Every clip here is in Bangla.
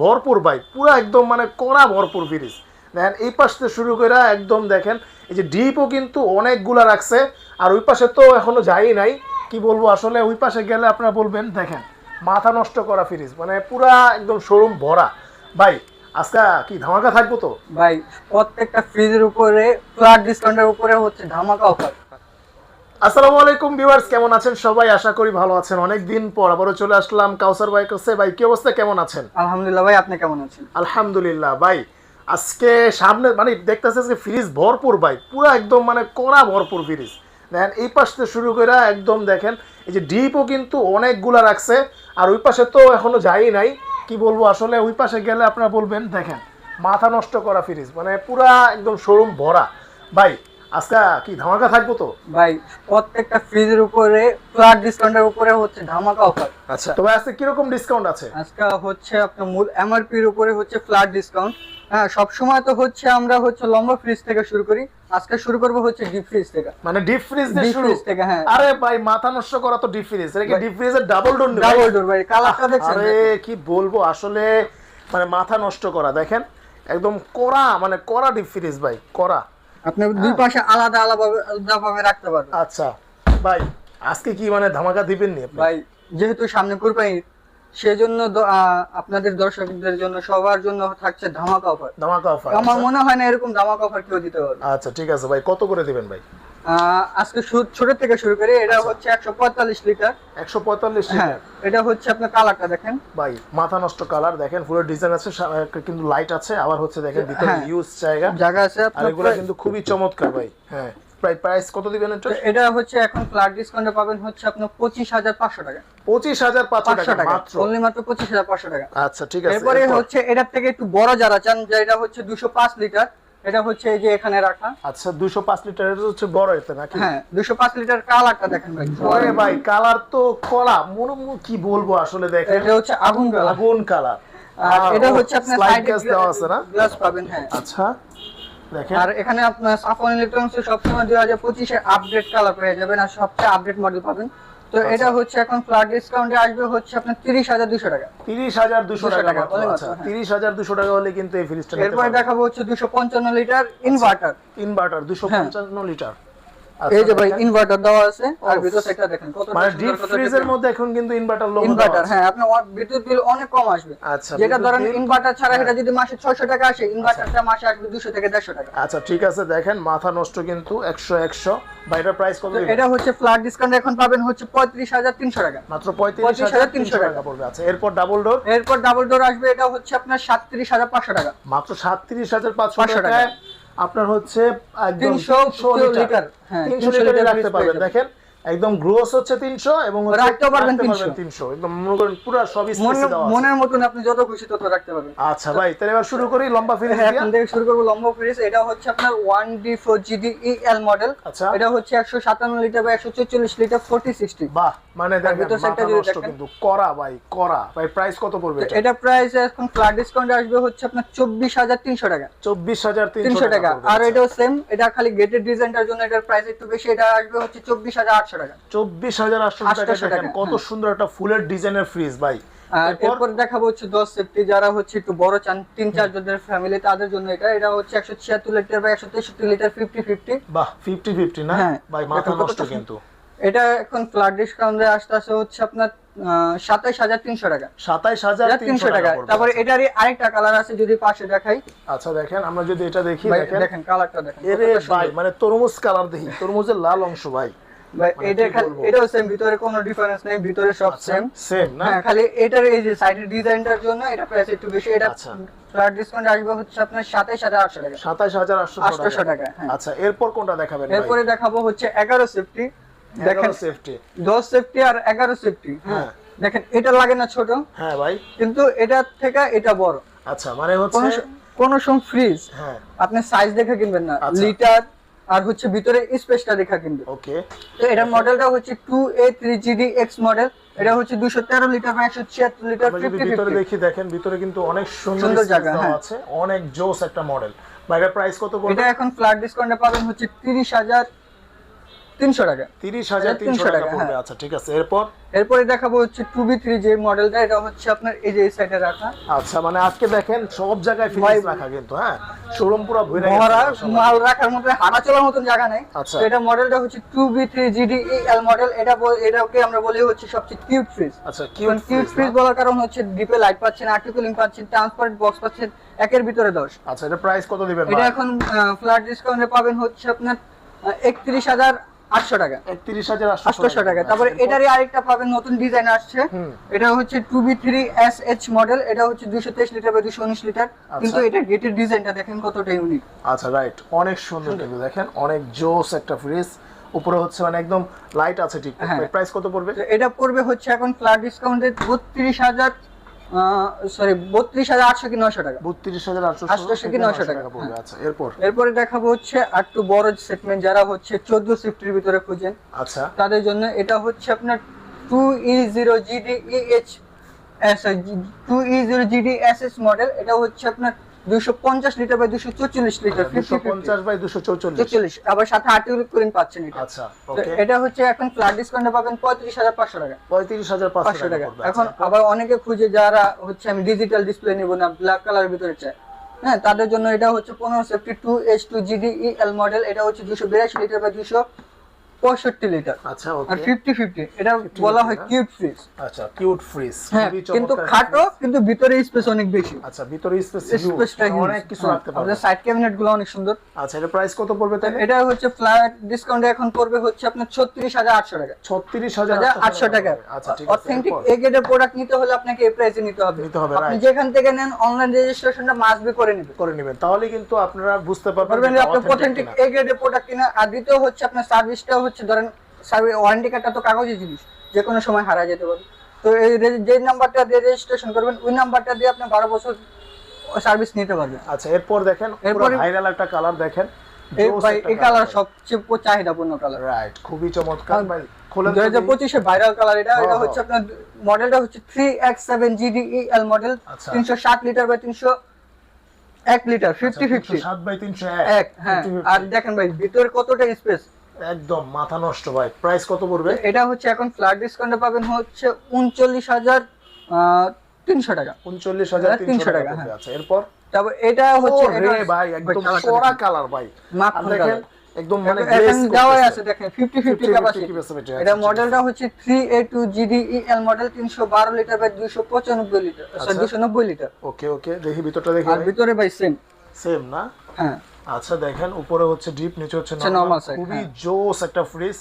ভরপুর ভাই পুরো একদম মানে কড়া ভরপুর ফ্রিজ দেখেন, এই পাশ থেকে শুরু করে একদম দেখেন, এই যে ডিপও কিন্তু অনেকগুলা রাখছে, আর ওই পাশে তো এখনও যাই নাই। কি বলব, আসলে ওই পাশে গেলে আপনারা বলবেন, দেখেন, মাথা নষ্ট করা ফ্রিজ মানে পুরা একদম শোরুম ভরা। ভাই, আজকে কি ধামাকা থাকব তো? ভাই, প্রত্যেকটা ফ্রিজের উপরে ফ্ল্যাট ডিসকাউন্টের উপরে হচ্ছে ধামাকা অফার আসসালামু আলাইকুম ভিউয়ার্স কেমন আছেন সবাই? আশা করি ভালো আছেন। অনেক দিন পর আবারও চলে আসলাম কাউসার ভাই কাছে। ভাই কি অবস্থা? কেমন আছেন? আলহামদুলিল্লাহ ভাই আপনি কেমন আছেন? আলহামদুলিল্লাহ ভাই। আজকে সামনে মানে দেখতেছে যে ফ্রিজ ভরপুর ভাই। পুরো একদম মানে কড়া ভরপুর ফ্রিজ। দেখেন এই পাশ থেকে শুরু করে একদম দেখেন এই যে ডিপও কিন্তু অনেকগুলা রাখছে। আর ওই পাশে তো এখনও যাই নাই। কি বলব আসলে ওই পাশে গেলে আপনারা বলবেন দেখেন মাথা নষ্ট করা ফ্রিজ। মানে পুরা একদম শোরুম ভরা। ভাই আজকে কি ধামাকা থাকব তো? ভাই প্রত্যেকটা ফ্রিজের উপরে ফ্ল্যাট ডিসকাউন্টের উপরে হচ্ছে ধামাকা অফার আচ্ছা। তো ভাই আজকে কীরকম ডিসকাউন্ট আছে? আজকে হচ্ছে আপনার মূল এমআরপির উপরে হচ্ছে ফ্ল্যাট ডিসকাউন্ট হ্যাঁ সব সময় তো হচ্ছে আমরা হচ্ছে লম্বা ফ্রিজ থেকে শুরু করি। আজকে শুরু করব হচ্ছে ডিপ ফ্রিজ থেকে। মানে ডিপ ফ্রিজ দিয়ে শুরু? থেকে হ্যাঁ। আরে ভাই মাথা নষ্ট করা তো ডিপ ফ্রিজ এটা কি ডিপ ফ্রিজের ডাবল ডোর ডাবল ডোর ভাই কালারটা দেখছেন আরে কি বলব আসলে মানে মাথা নষ্ট করা দেখেন? একদম কড়া মানে কড়া ডিপ ফ্রিজ ভাই কড়া। আপনি দুই পাশে আলাদা আলাদা ভাবে রাখতে পারবেন। আচ্ছা ভাই আজকে কি মানে ধামাকা দিবেন নি আপনি? ভাই যেহেতু সামনে কুরবানি সেজন্য আহ, আপনাদের দর্শকদের জন্য সবার জন্য থাকছে ধামাকা অফার। ধামাকা অফার আমার মনে হয় না এরকম ধামাকা অফার কেউ দিতে পারবে। আচ্ছা ঠিক আছে ভাই কত করে দিবেন ভাই? আজকে ছোট থেকে শুরু করে এটা আচ্ছা। হচ্ছে একশো পঁয়তাল্লিশ লিটার একশো পঁয়তাল্লিশ হ্যাঁ এটা হচ্ছে আপনার কালারটা দেখেন। ভাই মাথা নষ্ট কালার দেখেন পুরো ডিজাইন আছে কিন্তু লাইট আছে আবার হচ্ছে দেখেন ভিতরে হ্যাঁ। ইউজ জায়গা। জায়গা আছে আর এগুলো কিন্তু খুবই চমৎকার ভাই হ্যাঁ। প্রায় প্রাইস কত দিবেন এটা? এটা হচ্ছে এখন ফ্ল্যাট ডিসকাউন্টে পাবেন হচ্ছে আপনার পঁচিশ হাজার পাঁচশো টাকা। পঁচিশ হাজার পাঁচশো পাঁচশো টাকা। টাকা মাত্র? অনলি মাত্র পঁচিশ হাজার পাঁচশো টাকা। আচ্ছা ঠিক আছে। এরপরে হচ্ছে এটার থেকে একটু বড় যারা চান যেটা হচ্ছে দুশো পাঁচ লিটার এটা হচ্ছে এই যে এখানে রাখা। আচ্ছা দুশো পাঁচ লিটারের হচ্ছে বড় এতে নাকি? হ্যাঁ দুশো পাঁচ লিটার কালারটা দেখেন ভাই। ওরে ভাই কালার তো কলা। মনে কি বলব আসলে দেখেন। এটা হচ্ছে আগুন কালার। আগুন কালার। আর এটা হচ্ছে আপনার সাইডে গ্যাস দেওয়া আছে না? গ্লাস পাবেন হ্যাঁ। আচ্ছা দেখেন। আর এখানে আপনার সাফন ইলেকট্রনিক্স সবসময় দুই হাজার পঁচিশে আপডেট কালার পেয়ে যাবেন আর সবচেয়ে আপডেট মডেল পাবেন। তো আচ্ছা। এটা হচ্ছে এখন ফ্ল্যাট ডিসকাউন্টে আসবে হচ্ছে আপনার তিরিশ হাজার দুশো টাকা তিরিশ হাজার দুশো টাকা আচ্ছা হ্যাঁ। তিরিশ হাজার দুশো টাকা হলে কিন্তু এই ফ্রিজটা এরপরে দেখাবো হচ্ছে দুশো পঞ্চান্ন লিটার ইনভার্টার ইনভার্টার দুশো হ্যাঁ। পঞ্চান্ন লিটার এই যে ভাই ইনভার্টার দেওয়া আছে আর ভিতর সেটটা দেখেন কত মানে ডিপ ফ্রিজের মধ্যে এখন কিন্তু ইনভার্টার লোগো ইনভার্টার হ্যাঁ আপনার অ- বিদ্যুৎ বিল অনেক কম আসবে। আচ্ছা যেটা ধরেন ইনভার্টার ছাড়া হ্যাঁ। এটা যদি মাসে ছয়শো টাকা আসে ইনভার্টারটা মাসে আসবে দুশো থেকে দেড়শো টাকা। আচ্ছা ঠিক আছে দেখেন মাথা নষ্ট কিন্তু একশো একশো। বাইরের প্রাইস কত এটা হচ্ছে ফ্ল্যাট ডিসকাউন্ট এখন পাবেন হচ্ছে পঁয়ত্রিশ হাজার তিনশো টাকা। মাত্র পঁয়ত্রিশ হাজার তিনশো টাকা পড়বে। আচ্ছা এরপর ডাবল ডোর এরপর ডাবল ডোর আসবে এটা হচ্ছে আপনার সাতত্রিশ হাজার পাঁচশো টাকা। মাত্র সাতত্রিশ হাজার পাঁচশো 500 টাকা। আপনার হচ্ছে একদম তিনশো তিনশো লিটার। লিটার। হ্যাঁ তিনশো তিনশো লিটারে লিটার রাখতে পারবেন। দেখেন একদম গ্রোস হচ্ছে তিনশো এবং হচ্ছে রাখতেও পারবেন 300 একদম মনে করেন পুরো সব স্পেসে মনের মতন আপনি যত খুশি তত রাখতে পারবেন। আচ্ছা ভাই তাহলে এবার শুরু করি লম্বা হ্যাঁ, এখন থেকে শুরু করব লম্বা এটা হচ্ছে আপনার ডি ফোর মডেল আচ্ছা। এটা হচ্ছে একশো সাতান্ন লিটার বা একশো চল্লিশ লিটার ফোর্টি সিক্সটি বাহ মানে দেখেন যদি দেখেন। কিন্তু করা ভাই করা। ভাই প্রাইস কত পড়বে এটা? এটা প্রাইস এখন ফ্ল্যাট ডিসকাউন্ট আসবে হচ্ছে আপনার চব্বিশ হাজার তিনশো টাকা। চব্বিশ হাজার তিনশো টাকা আর এটাও সেম এটা খালি গেটেড ডিজাইনটার জন্য এটার প্রাইস একটু বেশি এটা আসবে হচ্ছে চব্বিশ হাজার আটশো টাকা। চব্বিশ হাজার আটশো টাকা 800 দেখেন টাকা, কত। সুন্দর একটা ফুলের ডিজাইনের ফ্রিজ ভাই। এরপর? দেখাবো হচ্ছে দশ সেফটি যারা হচ্ছে একটু বড় চান তিন চার জনের ফ্যামিলি তাদের জন্য এটা। এটা হচ্ছে একশো ছিয়াত্তর লিটার বা একশো তেষট্টি লিটার ফিফটি ফিফটি বাহ ফিফটি ফিফটি না? হ্যাঁ। ভাই মাথা নষ্ট কিন্তু। এটা এখন ফ্ল্যাট ডিসকাউন্টে আসতে আসে হচ্ছে আপনার সাতাইশ হাজার তিনশো টাকা। সাতাইশ হাজার তিনশো টাকা তারপরে এটারই আরেকটা কালার আছে যদি পাশে দেখাই। আচ্ছা দেখেন আমরা যদি এটা দেখি দেখেন। কালারটা দেখেন ভাই মানে তরমুজ কালার দেখি তরমুজের লাল অংশ ভাই। এটা কি খালি বলব? এটাও সেম ভিতরে কোনো ডিফারেন্স নেই ভিতরে সব সেম সেম না? হ্যাঁ খালি এটার এই যে সাইডের ডিজাইনটার জন্য এটা প্রাইস একটু বেশি। এটা আচ্ছা। ফ্ল্যাট ডিসকাউন্ট আসবে হচ্ছে আপনার সাতাইশ হাজার আটশো টাকা। সাতাইশ হাজার আটশো 800 টাকা, হ্যাঁ। আচ্ছা এরপর কোনটা দেখাবেন এরপরে দেখাবো হচ্ছে এগারো সেফটি দেখেন সেফটি দশ সেফটি আর এগারো সেফটি হ্যাঁ। হ্যাঁ। দেখেন এটা লাগে না ছোট। হ্যাঁ ভাই। কিন্তু এটার থেকে এটা বড়। আচ্ছা মানে কোন হচ্ছে কোন সময় ফ্রিজ হ্যাঁ। আপনি সাইজ দেখে কিনবেন না। আচ্ছা। লিটার আর হচ্ছে ভিতরে স্পেসটা দেখা কিন্তু। ওকে। তো এটার মডেলটা হচ্ছে two A three GD X model. এটা হচ্ছে দুশো তেরো লিটার বা একশো ছিয়াত্তর লিটার আমরা যদি ফিফটি ভিতরে দেখি দেখেন ভিতরে কিন্তু অনেক সুন্দর জায়গা, হ্যাঁ। আছে অনেক জোস একটা মডেল। বাইরে প্রাইস কত বলতে এটা এখন ফ্ল্যাট ডিসকাউন্টে পাবেন হচ্ছে তিরিশ হাজার তিনশো টাকা। তিরিশ হাজার তিনশো টাকা পড়বে। হ্যাঁ। আচ্ছা ঠিক আছে। এরপর? এরপরে দেখাবো হচ্ছে টু বি থ্রি যে মডেলটা। এটা হচ্ছে আপনার এই যে এই সাইডে রাখা। আচ্ছা মানে আজকে দেখেন সব জায়গায় ফিনিশ রাখা কিন্তু হ্যাঁ? শোরুম পুরো ভরে গেছে মাল রাখার মতো হাঁটা চলার মতন জায়গা নেই। আচ্ছা। এটা মডেলটা হচ্ছে two B three GD L model. এটা এটাকে আমরা বলি হচ্ছে সবচেয়ে কিউট ফ্রিজ আচ্ছা কিউট কিউট ফ্রিজ বলার কারণ হচ্ছে ডিপে লাইট পাচ্ছেন আর্টিকুলিং পাচ্ছেন ট্রান্সপারেন্ট বক্স পাচ্ছেন একের ভিতরে দশ। আচ্ছা এটা প্রাইস কত দিবেন এটা এখন ফ্ল্যাট ডিসকাউন্টে পাবেন হচ্ছে আপনার একত্রিশ হাজার আটশো টাকা। একত্রিশ হাজার আটশোশো টাকা। তারপরে এটারই আরেকটা পাবেন নতুন ডিজাইন আসছে। এটা হচ্ছে two B three S H model এটা হচ্ছে দুশো তেইশ লিটার বা দুশো উনিশ লিটার কিন্তু এটা গেটের ডিজাইনটা দেখেন কতটা ইউনিক আচ্ছা রাইট অনেক সুন্দর কিন্তু দেখেন অনেক জোস একটা ফ্রিজ উপরে হচ্ছে মানে একদম লাইট আছে ঠিক হ্যাঁ। প্রাইস কত পড়বে? এটা পড়বে হচ্ছে এখন ফ্ল্যাট ডিসকাউন্টে বত্রিশ হাজার সরি বত্রিশ হাজার আটশো কি নয়শো টাকা? বত্রিশ হাজার আটশো কি 900 টাকা, পড়বে হ্যাঁ। আচ্ছা এরপর? এরপরে দেখাবো হচ্ছে আর একটু বড় সেটমেন্ট যারা হচ্ছে চোদ্দ সিফটির ভিতরে খুঁজেন আচ্ছা। তাদের জন্য এটা হচ্ছে আপনার two E zero GD H two E zero GD S S model এটা হচ্ছে আপনার দুশো পঞ্চাশ লিটার লিটার বাই দুশো চৌচল্লিশ। চল্লিশ আবার সাথে আর্টিকুল কুলিং পাচ্ছেন এটা। আচ্ছা ওকে এটা হচ্ছে এখন ফ্ল্যাট ডিসকাউন্টে পাবেন পঁয়ত্রিশ হাজার পাঁচশো টাকা। এখন আচ্ছা, আবার অনেকে খুঁজে যারা হচ্ছে আমি ডিজিটাল ডিসপ্লে নিব না ব্ল্যাক কালারের ভিতরে চাই। হ্যাঁ তাদের জন্য এটা হচ্ছে পনেরো safety two H two GD model এটা হচ্ছে দুশো বিরাশি লিটার বা দুশো পঁয়ষট্টি লিটার আচ্ছা আর ফিফটি ফিফটি এটা বলা হয় কিউট ফ্রিজ আচ্ছা কিউট ফ্রিজ হ্যাঁ কিন্তু খাটো কিন্তু ভিতরে স্পেস অনেক বেশি। আচ্ছা ভিতরে স্পেস স্পেসটা অনেক কিছু রাখতে পারবে। সাইড ক্যাবিনেটগুলো অনেক সুন্দর। আচ্ছা এটা প্রাইস কত পড়বে তাহলে? এটা হচ্ছে ফ্ল্যাট ডিসকাউন্টে এখন পড়বে হচ্ছে আপনার ছত্রিশ হাজার আটশো টাকা। ছত্রিশ হাজার আটশো টাকা। আচ্ছা ঠিক আছে অথেন্টিক? এ প্রোডাক্ট নিতে হলে আপনাকে এই প্রাইসে নিতে হবে। নিতে হবে, আপনি যেখান থেকে নেন অনলাইন রেজিস্ট্রেশনটা মাস্ট বি করে নেবেন। করে নেবেন। তাহলে কিন্তু আপনারা বুঝতে পারবেন আপনি অথেন্টিক। এ প্রোডাক্ট কিনা আর দ্বিতীয় হচ্ছে আপনার সার্ভিসটা হচ্ছে ধরেন ওয়ারেন্টি কার্ডটা তো কাগজের জিনিস যে কোনো সময় হারা যেতে পারে। তো এই যে নাম্বারটা দিয়ে রেজিস্ট্রেশন করবেন ওই নাম্বারটা দিয়ে আপনি বারো বছর সার্ভিস নিতে পারবেন। আচ্ছা এরপর দেখেন পুরো এরপরে- ভাইরাল একটা কালার দেখেন। এই কালার সবচেয়ে চাহিদাপূর্ণ কালার রাইট খুবই চমৎকার। ভাই দুই হাজার পঁচিশে ভাইরাল কালার এটা হ্যাঁ, এটা হ্যাঁ। হচ্ছে আপনার মডেলটা হচ্ছে থ্রি এক্স সেভেন মডেল। তিনশো ষাট লিটার বা তিনশো এক লিটার ফিফটি ফিফটি সাত বাই তিনশো এক হ্যাঁ। আর দেখেন ভাই ভিতরে কতটা স্পেস একদম মাথা নষ্ট ভাই। প্রাইস কত পড়বে? এটা হচ্ছে এখন ফ্ল্যাট ডিসকাউন্টে পাবেন হচ্ছে উনচল্লিশ হাজার তিনশো টাকা। উনচল্লিশ হাজার তিনশো 300 টাকা। হ্যাঁ। আচ্ছা এরপর? তারপর এটা হচ্ছে রে ভাই একদম দেখেন। কালার ভাই। মাখন দেখেন। একদম মানে এখন দেওয়াই আছে দেখেন ফিফটি ফিফটি 50-50 ক্যাপাসিটি এটা মডেলটা হচ্ছে three A two GD L model তিনশো বারো লিটার বাই দুইশো পঁচানব্বই লিটার আচ্ছা। দুশো নব্বই লিটার ওকে ওকে দেখি ভিতরটা দেখি আর ভিতরে ভাই সেম সেম না? হ্যাঁ। আচ্ছা দেখেন উপরে হচ্ছে ডিপ নিচে হচ্ছে নরমাল খুবই হ্যাঁ। জোস একটা ফ্রিজ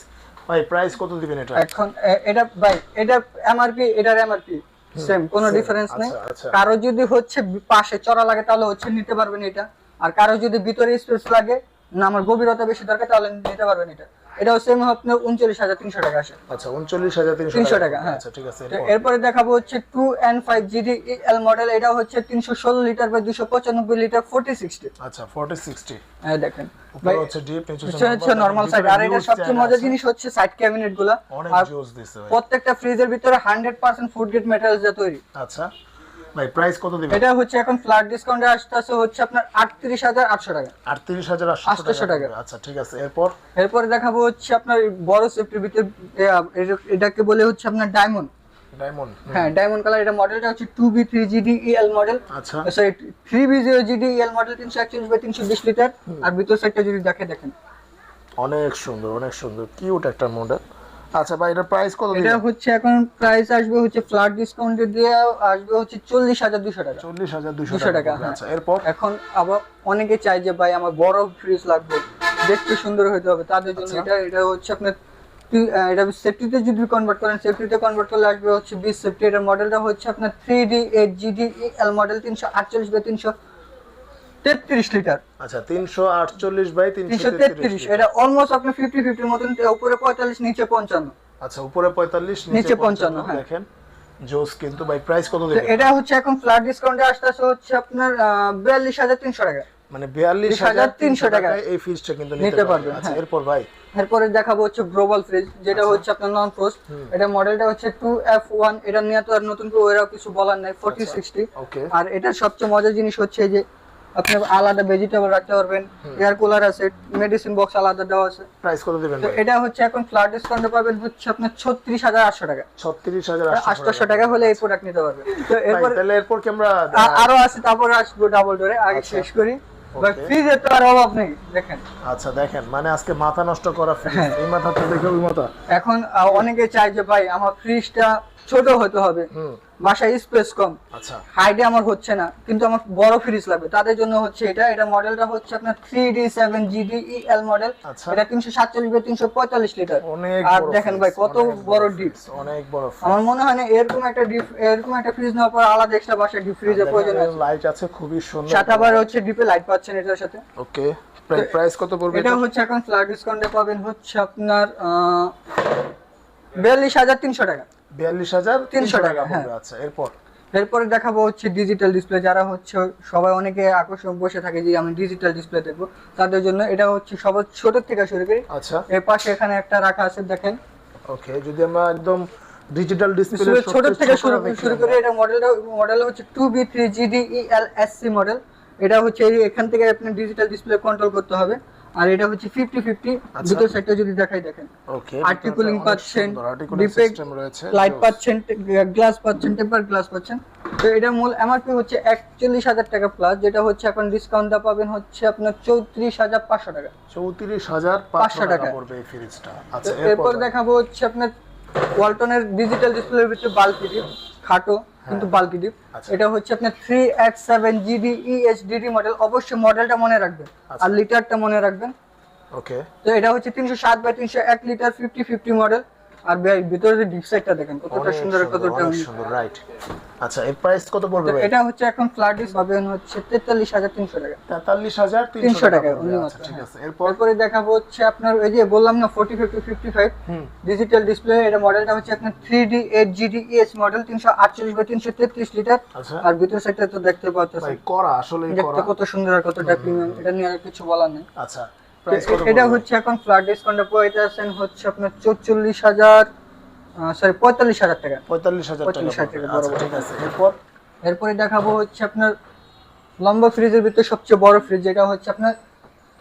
ভাই প্রাইস কত দিবেন এটা? এখন এটা ভাই এটা এমআরপি এটার এমআরপি সেম কোনো ডিফারেন্স নেই। আচ্ছা, আচ্ছা। কারও যদি হচ্ছে পাশে চড়া লাগে তাহলে হচ্ছে নিতে পারবেন এটা। আর কারও যদি ভিতরে স্পেস লাগে না আমার গভীরতা বেশি দরকার তাহলে নিতে পারবেন এটা। এটাও সেম আপনার উনচল্লিশ হাজার তিনশো টাকা আসে। আচ্ছা উনচল্লিশ হাজার তিনশো টাকা, হ্যাঁ। আচ্ছা ঠিক আছে এরপরে? দেখাবো হচ্ছে two N five GD L model এটা হচ্ছে তিনশো ষোলো লিটার বা দুশো পঁচানব্বই লিটার ফোর্টি সিক্সটি আচ্ছা ফর্টি সিক্সটি হ্যাঁ দেখেন। হচ্ছে ডিপ নিচে হচ্ছে হচ্ছে নর্মাল সাইড আর এটা সবচেয়ে মজার জিনিস হচ্ছে সাইড ক্যাবিনেটগুলা। প্রত্যেকটা ফ্রিজের ভিতরে hundred percent food grade material তৈরি। আচ্ছা। ভাই প্রাইস কত দিবেন? এটা হচ্ছে এখন ফ্ল্যাট ডিসকাউন্টে আসতেছে হচ্ছে আপনার আটত্রিশ হাজার আটশো টাকা। আটত্রিশ হাজার আটশো 800 টাকা। আচ্ছা ঠিক আছে। এরপর? এরপরে দেখাবো হচ্ছে আপনার বড় সেফটির ভিতরে এটাকে বলে হচ্ছে আপনার ডায়মন্ড ডায়মন্ড হ্যাঁ ডায়মন্ড কালার এটা মডেলটা হচ্ছে two B three GD L model আচ্ছা। Sorry three B zero GD L model তিনশো একচল্লিশ বাই তিনশো বিশ লিটার আর ভিতর সাইডটা যদি দেখে দেখেন। অনেক সুন্দর অনেক সুন্দর। কিউট একটা মডেল আচ্ছা ভাই এটা প্রাইস কত এটা হচ্ছে এখন প্রাইস আসবে হচ্ছে ফ্ল্যাট ডিসকাউন্টে দিয়ে আসবে হচ্ছে চল্লিশ হাজার দুশো টাকা চল্লিশ হাজার দুশো 200 টাকা হ্যাঁ। আচ্ছা এরপর এখন আবার অনেকে চাই যে ভাই আমার বড় ফ্রিজ লাগবে দেখতে সুন্দর হতে হবে তাদের জন্য আচ্ছা। এটা এটা হচ্ছে আপনার এটা সেফটিতে যদি কনভার্ট করেন সেফটিতে কনভার্ট করলে আসবে হচ্ছে বিশ সেফটি এটার মডেলটা হচ্ছে আপনার three D eight GD L model তিনশো আটচল্লিশ বাই তিনশো তেত্রিশ লিটার। আচ্ছা তিনশো আটচল্লিশ বাই তিনশো তেত্রিশ এটা অলমোস্ট আপনার ফিফটি ফিফটির মতন উপরে পঁয়তাল্লিশ নিচে পঞ্চান্ন। আচ্ছা উপরে পঁয়তাল্লিশ নিচে 55, হ্যাঁ। দেখেন জোস কিন্তু ভাই প্রাইস কত এটা হচ্ছে এখন ফ্ল্যাট ডিসকাউন্টে আসতেছে হচ্ছে আপনার বিয়াল্লিশ হাজার তিনশো টাকা। মানে বিয়াল্লিশ হাজার তিনশো টাকা। এই ফ্রিজটা কিন্তু নিতে পারবেন, আচ্ছা হ্যাঁ। এরপর ভাই? এরপরে দেখাবো হচ্ছে গ্লোবাল ফ্রিজ যেটা হচ্ছে আপনার নন ফ্রোস্ট এটা মডেলটা হচ্ছে টু এফ ওয়ান এটা নিয়ে তো আর নতুন করে ওরাও কিছু বলার নাই ফোরটি সিক্সটি ওকে আর এটার সবচেয়ে মজার জিনিস হচ্ছে এই যে আপনি আলাদা ভেজিটেবল রাখতে পারবেন এয়ার কুলার আছে মেডিসিন বক্স আলাদা দেওয়া আছে। প্রাইস কত দিবেন তো এটা হচ্ছে এখন ফ্ল্যাট ডিসকাউন্টে পাবেন হচ্ছে আপনার ছত্রিশ হাজার আটশো টাকা। ছত্রিশ হাজার আটশোশো টাকা। হলে এই প্রোডাক্ট নিতে পারবেন। তো এরপর তাহলে এরপর কি আমরা আরও আছে তারপরে আসব ডাবল ডোরে আগে আচ্ছা। শেষ করি। ভাই ফ্রিজের তো আর অভাব নেই দেখেন। আচ্ছা দেখেন মানে আজকে মাথা নষ্ট করা ফ্রিজ হ্যাঁ। এই মাথা তো দেখে ওই মাথা। এখন অনেকে চায় যে ভাই আমার ফ্রিজটা ছোট হতে হবে। বাসায় স্পেস কম। আচ্ছা। হাইটে আমার হচ্ছে না কিন্তু আমার বড় ফ্রিজ লাগবে। তাদের জন্য হচ্ছে এটা এটা মডেলটা হচ্ছে আপনার three D seven GD L model. এটা তিনশো সাতচল্লিশ বাই তিনশো পঁয়তাল্লিশ লিটার আর দেখেন ভাই কত বড় ডিপ অনেক বড় আমার মনে হয় না এরকম একটা ডিপ এরকম একটা ফ্রিজ নেওয়ার পর আলাদা এক্সট্রা বাসায় ডিপ ফ্রিজের প্রয়োজন লাইট আছে। খুবই সুন্দর। সাথে আবার হচ্ছে ডিপে লাইট পাচ্ছেন এটার সাথে। ওকে প্রাইস কত পড়বে এটা এটা? হচ্ছে এখন ফ্ল্যাট ডিসকাউন্টে পাবেন হচ্ছে আপনার বিয়াল্লিশ হাজার তিনশো টাকা। বিয়াল্লিশ হাজার 300 টাকা, পড়বে হ্যাঁ। আচ্ছা এরপর? এরপরে দেখাবো হচ্ছে ডিজিটাল ডিসপ্লে যারা হচ্ছে সবাই অনেকে আকর্ষণ বসে থাকে যে আমি ডিজিটাল ডিসপ্লে দেখব তাদের জন্য এটা হচ্ছে সবার ছোট থেকে শুরু করি। আচ্ছা। এর পাশে এখানে একটা রাখা আছে দেখেন। ওকে যদি আমরা একদম ডিজিটাল ডিসপ্লে ছোট থেকে শুরু শুরু করি এটা মডেলটা মডেল হচ্ছে two B three GD model এটা হচ্ছে এখান থেকে আপনি ডিজিটাল ডিসপ্লে কন্ট্রোল করতে হবে। আর এটা হচ্ছে ফিফটি ফিফটি আচ্ছা। দুটো সাইডটা যদি দেখাই দেখেন। ওকে আর্টিকুলিং পাচ্ছেন ডিপে সিস্টেম রয়েছে। লাইট পাচ্ছেন গ্লাস পাচ্ছেন টেম্পার গ্লাস পাচ্ছেন। তো এটা মূল এমআরপি হচ্ছে একচল্লিশ হাজার টাকা প্লাস যেটা হচ্ছে এখন ডিসকাউন্ট দা পাবেন হচ্ছে আপনার চৌত্রিশ হাজার পাঁচশো টাকা। চৌত্রিশ হাজার পাঁচশো টাকা। টাকা। পড়বে এই ফ্রিজটা আচ্ছা এরপর দেখাবো হচ্ছে আপনার ওয়ালটনের ডিজিটাল ডিসপ্লের ভিতরে বাল্কি ডিপ খাটো কিন্তু বাল্কি ডিপ আচ্ছা। এটা হচ্ছে আপনার three X seven GD E H D D model অবশ্যই মডেলটা মনে রাখবেন। আচ্ছা। আর লিটারটা মনে রাখবেন। ওকে তো এটা হচ্ছে তিনশো সাত বাই তিনশো এক লিটার ফিফটি ফিফটি মডেল আর ভাই ভিতরে যে ডিপ সাইডটা দেখেন কতটা সুন্দর কতটা সুন্দর রাইট আচ্ছা এর প্রাইস কত পড়বে ভাই? এটা হচ্ছে এখন ফ্ল্যাট ডিস পাবেন হচ্ছে তেতাল্লিশ হাজার তিনশো টাকা। তেতাল্লিশ হাজার 300 তিনশো টাকা, আচ্ছা ঠিক হ্যাঁ। আছে। এরপর? তারপরে দেখাবো হচ্ছে আপনার ওই যে বললাম না ফোর্টি ফিফটি ফিফটি ফাইভ হুম। ডিজিটাল ডিসপ্লে এটা মডেলটা হচ্ছে আপনার three D eight GD ES model তিনশো আটচল্লিশ বাই তিনশো তেত্রিশ লিটার আর ভিতর সাইডটা তো দেখতে পাচ্ছেন। ভাই করা আসলেই করা। কত সুন্দর আর কতটা প্রিমিয়াম এটা নিয়ে আর কিছু বলার নেই। আচ্ছা। এটা হচ্ছে এখন ফ্ল্যাট ডিসকাউন্টে আছেন হচ্ছে আপনার চৌচল্লিশ হাজার সরি পঁয়তাল্লিশ হাজার টাকা। পঁয়তাল্লিশ হাজার 45,000 পড়বে। টাকা, আচ্ছা বরাবর। ঠিক আছে। এরপর? এরপরে দেখাবো হচ্ছে আপনার লম্বা ফ্রিজের ভিতরে সবচেয়ে বড় ফ্রিজ যেটা হচ্ছে আপনার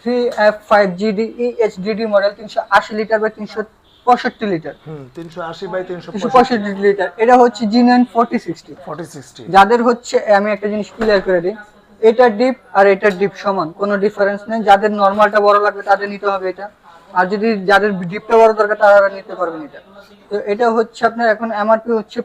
three F five GD E H D D model তিনশো আশি লিটার বা তিনশো পঁয়ষট্টি লিটার তিনশো আশি বাই তিনশো তিনশো পঁয়ষট্টি লিটার এটা হচ্ছে G nine forty sixty forty sixty যাদের হচ্ছে আমি একটা জিনিস ক্লিয়ার করে দিই এটার ডিপ আর এটার ডিপ সমান কোনো ডিফারেন্স নেই। যাদের নর্মালটা বড় লাগবে তাদের নিতে হবে এটা। আর যদি যাদের ডিপটা বড় দরকার তারা নিতে পারবেন এটা। তো এটা হচ্ছে আপনার এখন এমআরপি হচ্ছে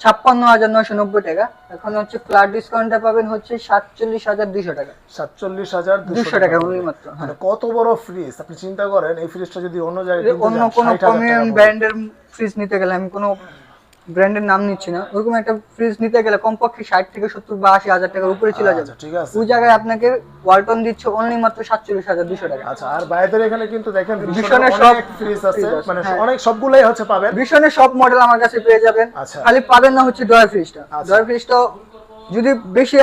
ছাপ্পান্ন হাজার নয়শো নব্বই টাকা। এখন হচ্ছে ফ্ল্যাট ডিসকাউন্টে পাবেন হচ্ছে সাতচল্লিশ হাজার দুশো টাকা। সাতচল্লিশ হাজার দুশো টাকা উনি মাত্র হ্যাঁ। মানে কত বড় ফ্রিজ আপনি চিন্তা করেন এই ফ্রিজটা যদি অন্য জায়গায় অন্য কোনো কমিউন ব্র্যান্ডের ফ্রিজ নিতে গেলে আমি কোনো ব্র্যান্ডের নাম নিচ্ছি না। ওরকম একটা ফ্রিজ নিতে গেলে কমপক্ষে ষাট থেকে সত্তর বা আশি হাজার টাকার উপরে চলে যাবে। আচ্ছা ঠিক আছে। ওই জায়গায় আপনাকে ওয়ালটন দিচ্ছে অনলি মাত্র সাতচল্লিশ হাজার দুশো টাকা। আচ্ছা আর বাইরের এখানে কিন্তু দেখেন ভীষণের সব ফ্রিজ আছে মানে হ্যাঁ। অনেক সবগুলাই হচ্ছে পাবেন। ভীষণের সব মডেল আমার কাছে পেয়ে যাবেন। আচ্ছা। খালি পাবেন না হচ্ছে ডয়ার ফ্রিজটা আচ্ছা। ডয়ার ফ্রিজটা যদি বেশি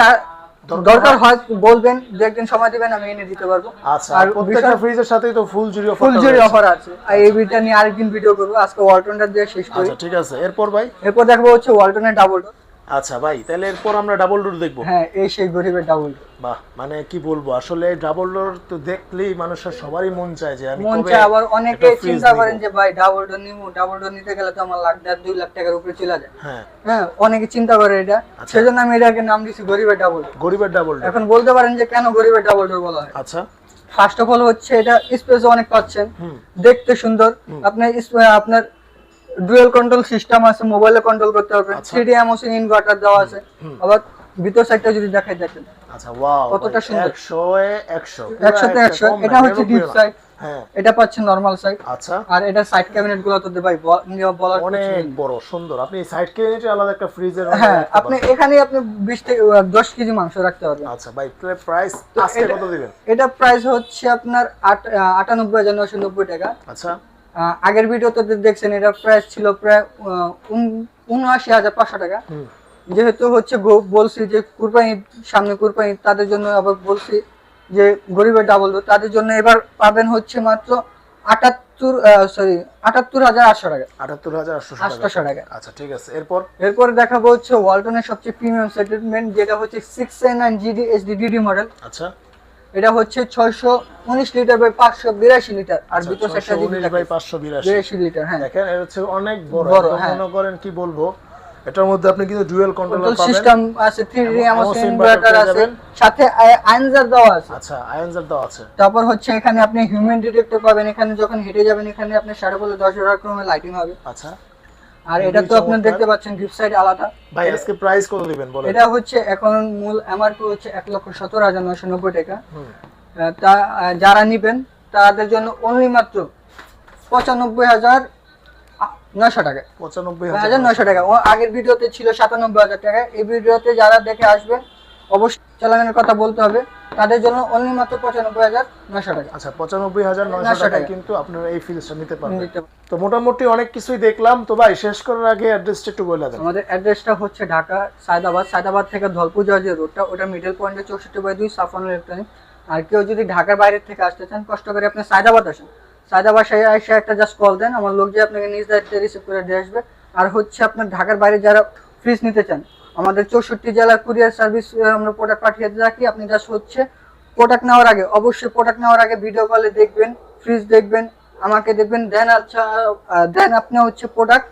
দরকার দরকার হয়। বলবেন দু একদিন সময় দিবেন আমি এনে দিতে পারব। আচ্ছা আর আর প্রত্যেকটা ফ্রিজের সাথেই তো ফুল জুড়ি অফার ফুল জুড়ি অফার আছে। আর এই বিলটা নিয়ে আরেকদিন ভিডিও করব আজকে ওয়ালটনটা দিয়ে শেষ করি। আচ্ছা ঠিক আছে। এরপর ভাই? এরপর দেখব হচ্ছে ওয়ালটনের ডাবল আচ্ছা ভাই তাহলে এরপর আমরা ডাবল ডোর দেখব। হ্যাঁ এই সেই গরিবের ডাবল বাহ মানে কি বলব আসলে ডাবল ডোর তো দেখলেই মানুষের সবারই মন চায় যে আমি মন চায় আবার অনেকে চিন্তা করেন যে ভাই ডাবল ডোর নিবো ডাবল ডোর নিতে গেলে তো আমার লাখ দেড় দুই লাখ টাকার উপরে চলে যায়। হ্যাঁ। হ্যাঁ অনেকে চিন্তা করে এটা। আচ্ছা। সেজন্য আমি এটাকে নাম দিছি গরিবের ডাবল ডোর গরিবের ডাবল ডোর এখন বলতে পারেন যে কেন গরিবের ডাবল ডোর বলা হয়? আচ্ছা। ফার্স্ট অফ অল হচ্ছে এটা স্পেস অনেক পাচ্ছেন। দেখতে সুন্দর। আপনার is- আপনার ডুয়েল কন্ট্রোল সিস্টেম আছে মোবাইলে কন্ট্রোল করতে পারবেন আচ্ছা। থ্রি ডি এমওসিন ইনভার্টার দেওয়া আছে। আবার ভিতর সাইডটা যদি দেখাই দেখেন। আচ্ছা ওয়াও কতটা সুন্দর। 100 এ 100 একশো তে একশো। এটা হচ্ছে ডিপ সাইড হ্যাঁ। এটা পাচ্ছেন নর্মাল সাইড আচ্ছা। আর এটা সাইড ক্যাবিনেটগুলো তো ভাই বলার অনেক বড় সুন্দর। আপনি সাইড কেনেটে আলাদা একটা ফ্রিজের হ্যাঁ আপনি এখানে আপনি বিশ থেকে আহ, দশ কেজি মাংস রাখতে পারবেন আচ্ছা ভাই প্রাইস আজকে কত দিবেন? এটা প্রাইস হচ্ছে আপনার আট আহ, আটানব্বই হাজার নশো নব্বই টাকা। আচ্ছা। আগের ভিডিওতে দেখছেন এটা প্রাইস ছিল প্রায় উনআশি হাজার পাঁচশো টাকা। যেহেতু হচ্ছে বলছি যে কুরবানি সামনে কুরবানি তাদের জন্য আবার বলছি যে গরিবের ডাবল তাদের জন্য এবার পাবেন হচ্ছে মাত্র আটাত্তর সরি আটাত্তর হাজার আটশো টাকা। আটাত্তর হাজার আটশো আটশো টাকা। আচ্ছা ঠিক আছে। এরপর? এরপরে দেখাবো হচ্ছে ওয়ালটনের সবচেয়ে প্রিমিয়াম সেটেলমেন্ট যেটা হচ্ছে six nine GD HD DD model আচ্ছা। এটা হচ্ছে ছয়শো উনিশ লিটার বাই পাঁচশো বিরাশি লিটার। আর ভিতর সেটটা উনিশ বাই পাঁচশো বিরাশি। বিরাশি লিটার হ্যাঁ। দেখেন এটা হচ্ছে অনেক বড়। হ্যাঁ। মনে করেন কি বলব? এটার মধ্যে আপনি কিন্তু ডুয়েল কন্ট্রোলার পাবেন। সিস্টেম আছে থ্রি ইনভার্টার আছে সাথে আইনজার দেওয়া আছে। আচ্ছা আয়নজার দাও আছে। তারপর হচ্ছে এখানে আপনি হিউম্যান ডিটেক্টর পাবেন। এখানে যখন হেঁটে যাবেন এখানে আপনি বলে দশ হাজার ক্রমে লাইটিং হবে। আচ্ছা। আর এটা তো আপনার। দেখতে পাচ্ছেন গিফট সাইড আলাদা। ভাই আজকে প্রাইস কত দিবেন বলেন? এটা হচ্ছে এখন মূল এমআরপি হচ্ছে এক লক্ষ সতেরো হাজার নয়শো নব্বই টাকা। তা যারা নিবেন তাদের জন্য অনলি মাত্র পঁচানব্বই হাজার নয়শো টাকা। পঁচানব্বই হাজার নয়শো টাকা। আগের ভিডিওতে ছিল সাতানব্বই হাজার টাকা। এই ভিডিওতে যারা দেখে আসবেন অবশ্যই চালানের কথা বলতে হবে তাদের জন্য অনলি মাত্র পঁচানব্বই হাজার নয়শো টাকা। আচ্ছা পঁচানব্বই হাজার নয়শো টাকা। কিন্তু আপনারা এই ফিলসটা নিতে পারবেন। পারেন। তো মোটামুটি অনেক কিছুই দেখলাম। তো ভাই শেষ করার আগে অ্যাড্রেসটা একটু বলে দেন। আমাদের অ্যাড্রেসটা হচ্ছে ঢাকা সায়দাবাদ। সায়দাবাদ থেকে ধলপুর যাওয়ার যে রোডটা ওটা মিডল পয়েন্টে চৌষট্টি বাই দুই সাফন ইলেকট্রনিক আর কেউ যদি ঢাকার বাইরে থেকে আসতে চান কষ্ট করে আপনি সায়দাবাদ আসেন। সায়দাবাদ সাহে এসে একটা জাস্ট কল দেন। আমার লোক যে আপনাকে নিজ দায়িত্বে রিসিভ করে দিয়ে আসবে। আর হচ্ছে আপনার ঢাকার বাইরে যারা ফ্রিজ নিতে চান আমাদের চৌষট্টি জেলার কুরিয়ার সার্ভিস আমরা প্রোডাক্ট পাঠিয়ে রাখি আপনি জাস্ট হচ্ছে প্রোডাক্ট নেওয়ার আগে অবশ্যই প্রোডাক্ট নেওয়ার আগে ভিডিও কলে দেখবেন ফ্রিজ দেখবেন আমাকে দেখবেন দেন আচ্ছা দেন আপনি হচ্ছে প্রোডাক্ট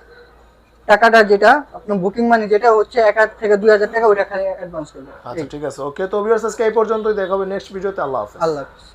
টাকাটা যেটা আপনার বুকিং মানি যেটা হচ্ছে এক হাজার থেকে দুই হাজার টাকা ওইটা খালি অ্যাডভান্স করবেন আচ্ছা ঠিক আছে। ওকে তো ভিউয়ার্স আজকে এই পর্যন্তই। দেখা হবে নেক্সট ভিডিওতে আল্লাহ হাফেজ। আল্লাহ হাফিজ।